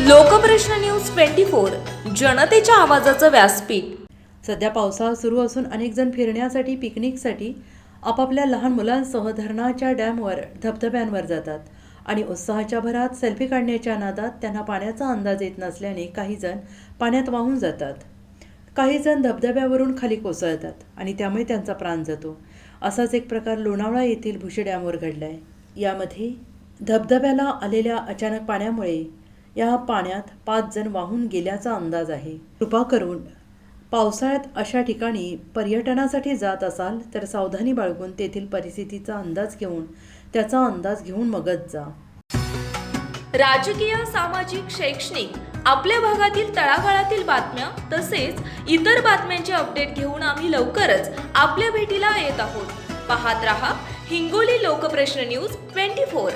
Lokprashna news twenty four जनतेच्या आवाजाचं व्यासपीठ. सध्या पावसाळा सुरू असून अनेक जण फिरण्यासाठी पिकनिकसाठी आपापल्या लहान मुलांसह धरणाच्या डॅमवर धबधब्यांवर जातात आणि उत्साहाच्या भरात सेल्फी काढण्याच्या नादात त्यांना पाण्याचा अंदाज येत नसल्याने काही जण पाण्यात वाहून जातात. काही जण धबधब्यावरून खाली कोसळतात आणि त्यामुळे त्यांचा प्राण जातो. असाच एक प्रकार लोणावळा येथील भुशी डॅमवर घडला आहे यामध्ये धबधब्याला आलेल्या अचानक पाण्यामुळे या पाण्यात पाच जण वाहून गेल्याचा अंदाज आहे. कृपा करून पावसाळ्यात अशा ठिकाणी पर्यटनासाठी जात असाल तर सावधानी बाळगून तेथील परिस्थितीचा अंदाज घेऊन त्याचा अंदाज घेऊन मगच जा. राजकीय सामाजिक शैक्षणिक आपल्या भागातील तळागाळातील बातम्या तसेच इतर बातम्यांचे अपडेट घेऊन आम्ही लवकरच आपल्या भेटीला येत आहोत. पाहत रहा Hingoli Lokprashna news twenty four.